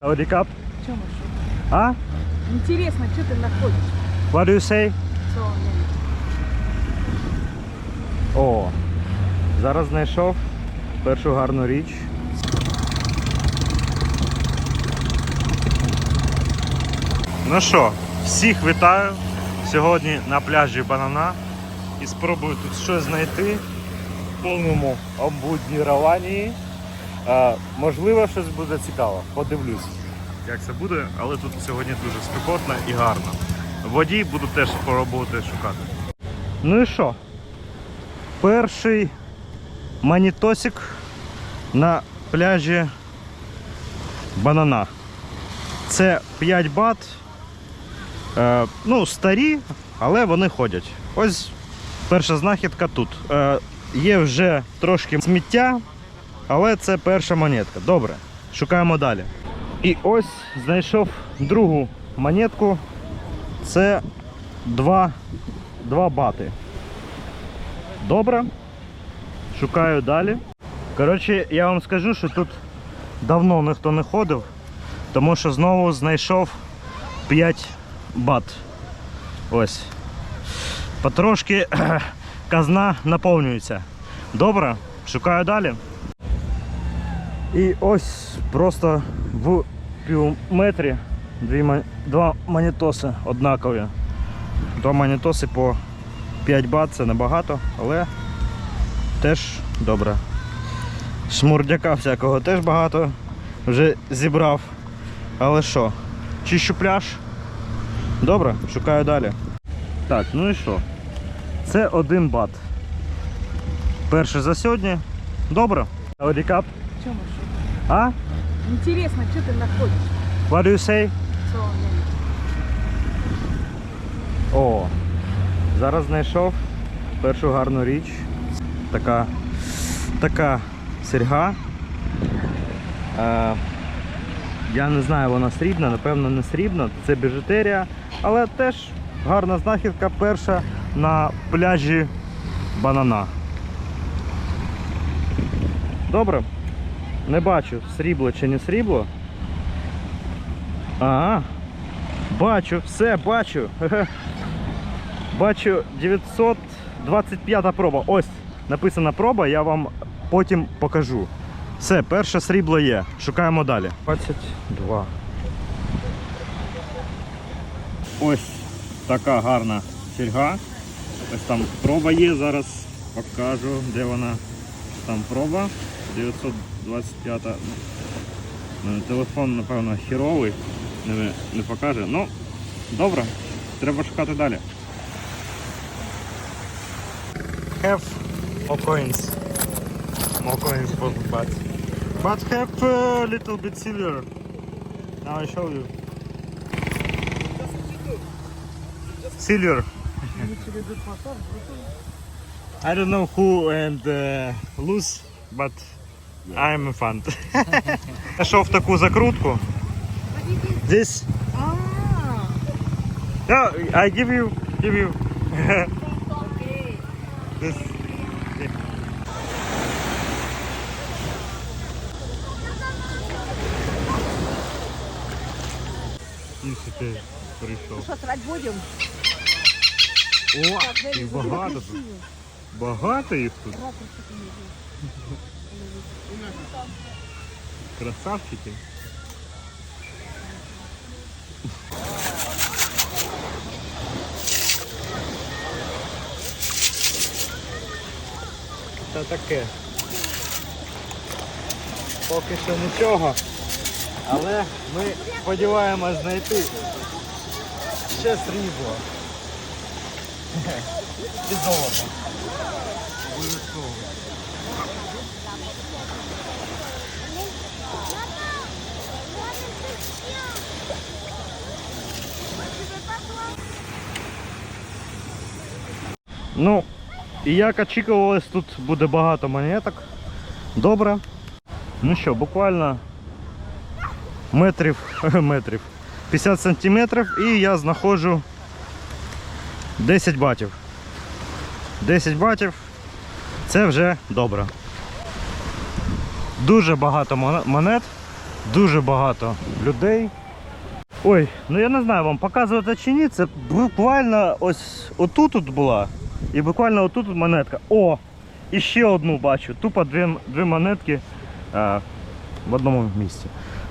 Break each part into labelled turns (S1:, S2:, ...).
S1: Еще?
S2: А?
S1: Интересно, что ты находишь?
S2: What do you say? О, зараз знайшов першу гарну річ. Ну що, всіх вітаю сьогодні на пляжі Банана і спробую тут щось знайти в повному обмундіруванні. Е, можливо, щось буде цікаво. Подивлюсь, як це буде, але тут сьогодні дуже спекотно і гарно. В воді буду теж пробувати шукати. Ну і що? Перший манітосик на пляжі Банана. Це 5 бат. Е, ну, старі, але вони ходять. Ось перша знахідка тут. Е, є вже трошки сміття, але це перша монетка. Добре, шукаємо далі. І ось знайшов другу монетку. Це 2, 2 бати. Добре. Шукаю далі. Коротше, я вам скажу, що тут давно ніхто не ходив, тому що знову знайшов 5 бат. Ось. Потрошки казна наповнюється. Добре, шукаю далі. І ось просто в півметрі дві, два монітоси однакові. Два монітоси по 5 бат це небагато, але теж добре. Шмурдяка всякого теж багато вже зібрав. Але що? Чищу пляж. Добре, шукаю далі. Так, ну і що? Це один бат. Перший за сьогодні. Добре.
S1: Чем еще?
S2: А?
S1: Интересно, что ты находишь?
S2: What do you say? О, зараз знайшов першу гарну річ. Така, така серьга. Е, я не знаю, вона срібна, напевно, не срібна. Це біжутерія, але теж гарна знахідка перша на пляжі банана. Добре. Не бачу, срібло чи не срібло. Ага. Бачу, все, бачу. Бачу 925 проба. Ось написана проба, я вам потім покажу. Все, перше срібло є. Шукаємо далі. 22. Ось така гарна серга. Ось там проба є, зараз покажу, де вона. Там проба. 900. 25 телефон, напевно, хіровий, не, не покаже. Ну, добре, треба шукати далі. Have more coins. More coins for the bat. But have a little bit silver. Now I show you. Silver. I don't know who and uh, lose, but I'm fun. Знайшов таку закрутку. This.
S1: А,
S2: No, I give you, give you. this. Тише ти прийшов.
S1: что, срать будем?
S2: О, їх багато тут. Багато їх тут. Красавчики. Це таке. Поки що нічого. Але ми сподіваємось знайти ще срібло. І золото. Обов'язково. Ну, і як очікувалось, тут буде багато монеток. Добре. Ну що, буквально метрів, метрів 50 сантиметрів і я знаходжу 10 батів. 10 батів це вже добре. Дуже багато монет. Дуже багато людей. Ой, ну я не знаю вам показувати чи ні. Це буквально ось отут тут була. І буквально отут тут монетка. О! І ще одну бачу. Тупо дві, дві монетки а, в одному місці.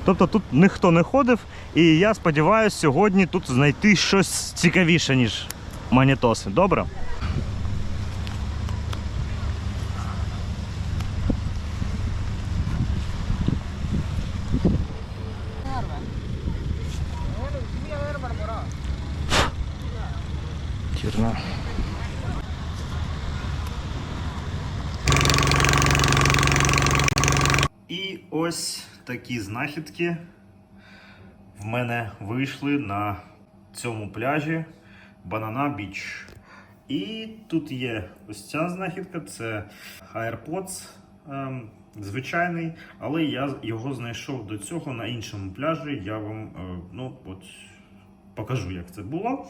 S2: Тобто тут ніхто не ходив, і я сподіваюся сьогодні тут знайти щось цікавіше, ніж монетоси. Добре? Тірна. І ось такі знахідки в мене вийшли на цьому пляжі Банана Біч. І тут є ось ця знахідка, це AirPods ем, звичайний, але я його знайшов до цього на іншому пляжі. Я вам е, ну, от, покажу, як це було.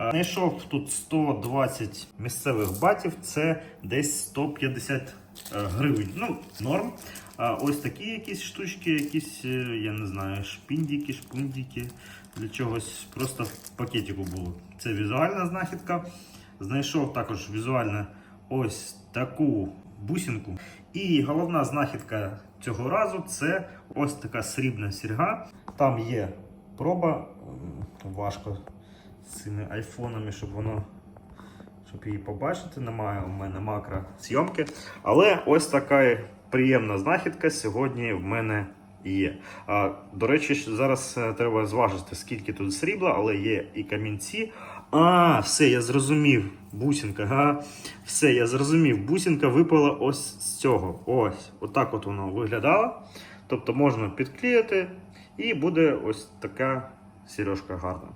S2: Е, Знайшов тут 120 місцевих батів, це десь 150 е, гривень. Ну, норм. Ось такі якісь штучки, якісь, е, я не знаю, шпіндіки, шпундіки для чогось. Просто в пакетику було. Це візуальна знахідка. Знайшов також візуально ось таку бусинку. І головна знахідка цього разу це ось така срібна сірга. Там є проба. Важко з цими айфонами, щоб воно. Щоб її побачити, немає у мене макро зйомки. Але ось така приємна знахідка сьогодні в мене є. А, до речі, зараз е, треба зважити, скільки тут срібла, але є і камінці. А, все, я зрозумів. Бусинка, га. Все, я зрозумів. Бусинка випала ось з цього. Ось, отак от воно виглядало. Тобто можна підклеїти, і буде ось така сережка гарна.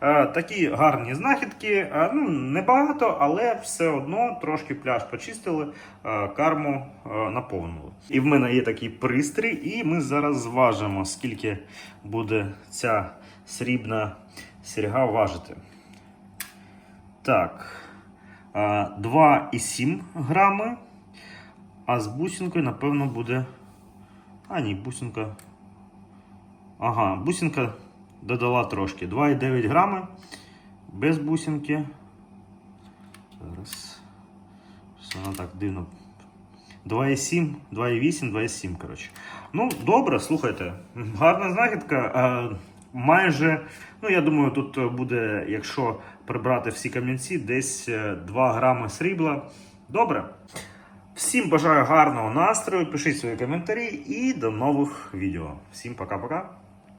S2: Е, Такі гарні знахідки. Е, Ну, небагато, але все одно трошки пляж почистили, е, карму наповнили. І в мене є такий пристрій, і ми зараз зважимо, скільки буде ця срібна серьга важити. Так, е, 2,7 грами. А з бусинкою, напевно, буде. А, ні, бусинка. Ага, бусинка додала трошки. 2,9 грами без бусинки. Зараз. Воно так дивно. 2,7, 2,8, 2,7, коротше. Ну, добре, слухайте. Гарна знахідка. Майже, ну я думаю, тут буде, якщо прибрати всі камінці, десь е, 2 грами срібла. Добре. Всім бажаю гарного настрою, пишіть свої коментарі і до нових відео. Всім пока-пока.